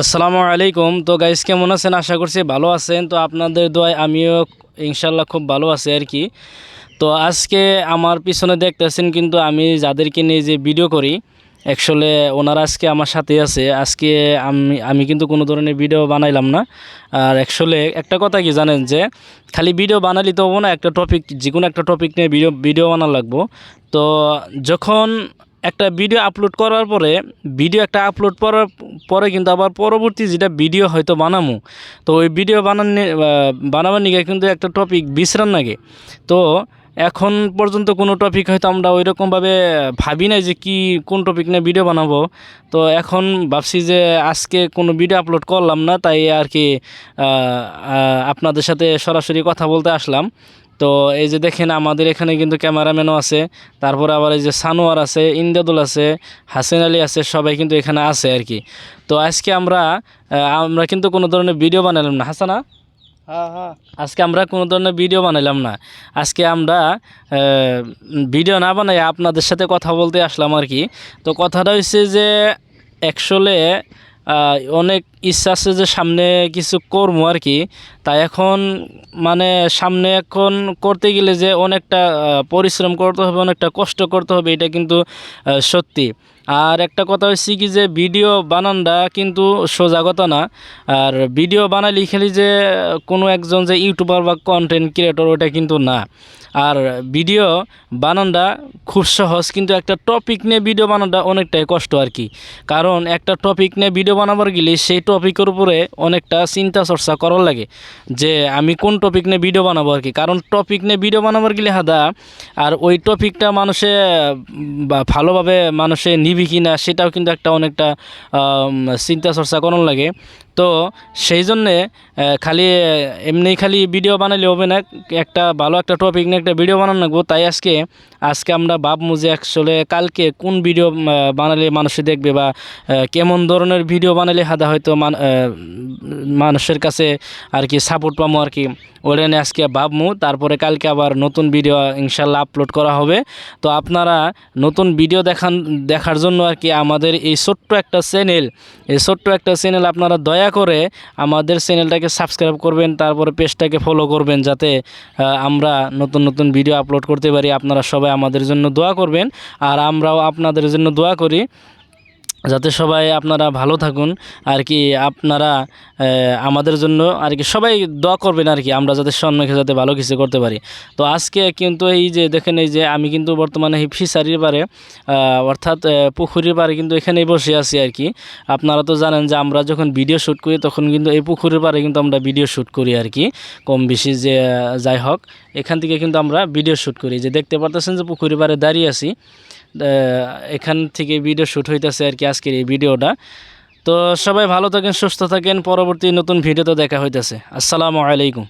আসসালামু আলাইকুম। তো গাইস কেমন আছেন? আশা করছি ভালো আছেন। তো আপনাদের দোয়ায় আমিও ইনশাল্লাহ খুব ভালো আছি আর কি। তো আজকে আমার পিছনে দেখতেছেন কিন্তু আমি যাদেরকে নিয়ে যে ভিডিও করি অ্যাকচুয়ালি ওনারা আজকে আমার সাথে আছে। আজকে আমি আমি কিন্তু কোনো ধরনের ভিডিও বানাইলাম না। আর অ্যাকচুয়ালি একটা কথা কি জানেন যে, খালি ভিডিও বানালি তো হব না, একটা টপিক যে কোনো একটা টপিক নিয়ে ভিডিও ভিডিও বানানো লাগবো। তো যখন একটা ভিডিও আপলোড করার পরে ভিডিও একটা আপলোড করার পরে কিন্তু আবার পরবর্তী যেটা ভিডিও হয়তো বানামু, তো ওই ভিডিও বানান বানাবার নিকে কিন্তু একটা টপিক বিশ্রাম লাগে তো এখন পর্যন্ত কোনো টপিক হয়তো আমরা ওই রকমভাবে ভাবি নাই যে কি, কোন টপিক নিয়ে ভিডিও বানাবো। তো এখন ভাবছি যে আজকে কোনো ভিডিও আপলোড করলাম না, তাই আর কি আপনাদের সাথে সরাসরি কথা বলতে আসলাম। তো এই যে দেখেন আমাদের এখানে কিন্তু ক্যামেরাম্যানও আছে তারপরে আবার এই যে সানোয়ার আছে ইন্দাদুল আছে হাসিন আলী আছে সবাই কিন্তু এখানে আছে আর কি। তো আজকে আমরা আমরা কিন্তু কোনো ধরনের ভিডিও বানালাম না। হাসানা? হ্যাঁ হ্যাঁ। আজকে আমরা কোনো ধরনের ভিডিও বানাইলাম না। আজকে আমরা ভিডিও না বানাই আপনাদের সাথে কথা বলতে আসলাম আর কি। তো কথাটা হচ্ছে যে অ্যাকচুয়ালি অনেক ইচ্ছা আছে যে সামনে কিছু করব আর কি। তাই এখন মানে সামনে এখন করতে গেলে যে অনেকটা পরিশ্রম করতে হবে, অনেকটা কষ্ট করতে হবে, এটা কিন্তু সত্যি। আর একটা কথা হচ্ছে কি যে ভিডিও বানানটা কিন্তু সোজা না। আর ভিডিও বানালি খালি যে কোনো একজন যে ইউটিউবার বা কন্টেন্ট ক্রিয়েটর ওটা কিন্তু না। আর ভিডিও বানানটা খুব সহজ, কিন্তু একটা টপিক নিয়ে ভিডিও বানানোটা অনেকটাই কষ্ট আর কি। কারণ একটা টপিক নিয়ে ভিডিও বানাবার গেলে সেই টপিকের উপরে অনেকটা চিন্তা চর্চা করার লাগে যে আমি কোন টপিক নিয়ে ভিডিও বানাবো আর কি। কারণ টপিক নিয়ে ভিডিও বানাবার গেলে হাদা, আর ওই টপিকটা মানুষে বা ভালোভাবে মানুষে নিবি কি না সেটাও কিন্তু একটা অনেকটা চিন্তা চর্চা করার লাগে। তো সেই জন্যে খালি এমনি খালি ভিডিও বানালে হবে না। একটা ভালো একটা টপিক নিয়ে একটা ভিডিও বানানো লাগবো। তাই আজকে আজকে আমরা ভাববো যে আসলে কালকে কোন ভিডিও বানালে মানুষে দেখবে বা কেমন ধরনের ভিডিও বানালে হাদা হয়তো মান মানুষের কাছে আর কি সাপোর্ট পাবো আর কি। ওটা নিয়ে আজকে ভাবমু তারপরে কালকে আবার নতুন ভিডিও ইনশাল্লাহ আপলোড করা হবে। তো আপনারা নতুন ভিডিও দেখান, দেখার জন্য আর কি আমাদের এই ছোট্ট একটা চ্যানেল এই ছোট্ট একটা চ্যানেল আপনারা দয়া করে আমাদের চ্যানেলটাকে সাবস্ক্রাইব করবেন, তারপরে পেজটাকে ফলো করবেন যাতে আমরা নতুন নতুন ভিডিও আপলোড করতে পারি। আপনারা সবাই আমাদের জন্য দোয়া করবেন। আর আমরাও আপনাদের জন্য দোয়া করি। যাতে সবাই আপনারা ভালো থাকুন, আর কি আপনারা আমাদের জন্য, আর কি সবাই দোয়া করবেন, আর কি আমরা যাতে সম্মুখে যাতে ভালো কিছু করতে পারি। তো আজকে কিন্তু এই যে, দেখেন এই যে, আমি কিন্তু বর্তমানে এই ফিশারির পারে অর্থাৎ পুকুরের পারে কিন্তু এখানেই বসে আছি, আর কি। আপনারা তো জানেন যে, আমরা যখন ভিডিও শ্যুট করি, তখন কিন্তু এই পুকুরের পারে কিন্তু আমরা ভিডিও শ্যুট করি, আর কি। কম বেশি যে, যাই হোক, এখান থেকে কিন্তু আমরা ভিডিও শ্যুট করি। যে, দেখতে পারতেছেন যে, পুকুরের পারে দাঁড়িয়ে আছি এখান থেকে ভিডিও শ্যুট হইতেছে, আর কি। আজকের এই ভিডিওটা। তো সবাই ভালো থাকেন, সুস্থ থাকেন। পরবর্তী নতুন ভিডিওতে দেখা হইতেছে। আসসালামু আলাইকুম।